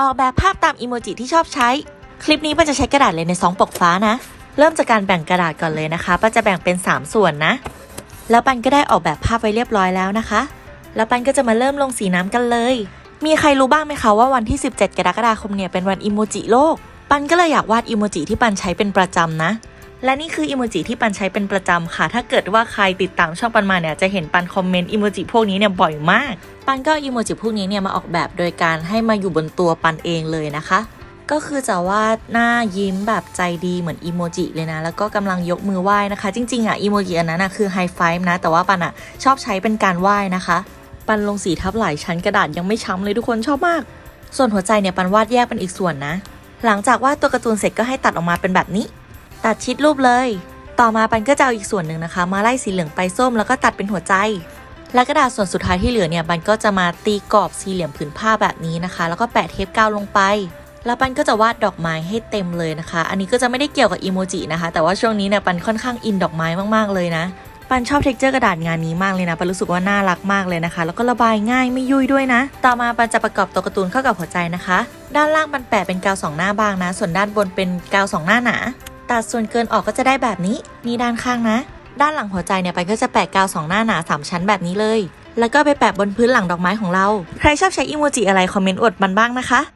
ออกแบบภาพตามอีโมจิที่ชอบใช้ คลิปนี้ปันจะใช้กระดาษเลยในซองปกฟ้านะ เริ่มจากการแบ่งกระดาษก่อนเลยนะคะปันจะแบ่งเป็น 3 ส่วนนะ แล้วปันก็ได้ออกแบบภาพไว้เรียบร้อยแล้วนะคะ แล้วปันก็จะมาเริ่มลงสีน้ำกันเลย มีใครรู้บ้างไหมคะว่าวันที่ 17 กรกฎาคมเนี่ยเป็นวันอีโมจิโลก ปันก็เลยอยากวาดอีโมจิที่ปันใช้เป็นประจำนะ และนี่คืออีโมจิที่ปันใช้เป็นประจำค่ะ ถ้าเกิดว่าใครติดตามช่องปันมาเนี่ยจะเห็นปันคอมเมนต์อีโมจิพวกนี้เนี่ยบ่อยมาก ปันก็อาอีโมจิพวกนี้เนี่ยมาออกแบบโดยการให้มาอยู่บนตัวปันเองเลยนะคะ ก็คือจะวาดหน้ายิ้มแบบใจดีเหมือนอีโมจิเลยนะ แล้วก็กำลังยกมือไหว้นะคะ จริงๆอะอีโมจิอันนั้นอะคือไฮไฟฟ์นะ แต่ว่าปันอะชอบใช้เป็นการไหว้นะคะ ปันลงสีทับหลายชั้นกระดาษยังไม่ช้ำเลยทุกคนชอบมาก ส่วนหัวใจเนี่ยปันวาดแยกเป็นอีกส่วนนะ หลังจากวาดตัวการ์ตูนเสร็จก็ให้ตัดออกมาเป็นแบบนี้ ตัดชิดรูปเลย ต่อมาปันก็จะเอาอีกส่วนหนึ่งนะคะ มาไล่สีเหลืองไปส้มแล้วก็ตัดเป็นหัวใจ และกระดาษส่วนสุดท้ายที่เหลือเนี่ยปันก็จะมาตีกรอบสี่เหลี่ยมผืนผ้าแบบนี้นะคะ แล้วก็แปะเทปกาวลงไปแล้วปันก็จะวาดดอกไม้ให้เต็มเลยนะคะ อันนี้ก็จะไม่ได้เกี่ยวกับอีโมจินะคะ แต่ว่าช่วงนี้เนี่ยปันค่อนข้างอินดอกไม้มากๆเลยนะ ปันชอบเท็กเจอร์กระดาษงานนี้มากเลยนะ ปันรู้สึกว่าน่ารักมากเลยนะคะ แล้วก็ระบายง่ายไม่ยุ่ยด้วยนะ ต่อมาปันจะประกอบตัวการ์ตูนเข้ากับหัวใจนะคะ ด้านล่างปันแปะเป็นกาวสองหน้าบางนะ ส่วนด้านบนเป็นกาวสองหน้าหนา ตัดส่วนเกินออกก็จะได้แบบนี้ นี่ด้านข้างนะ ด้านหลังหัวใจเนี่ยไปก็จะแปะกาวสองหน้าหนาสามชั้นแบบนี้เลย แล้วก็ไปแปะบนพื้นหลังดอกไม้ของเรา ใครชอบใช้อิโมจิอะไรคอมเมนต์อวดมันบ้างนะคะ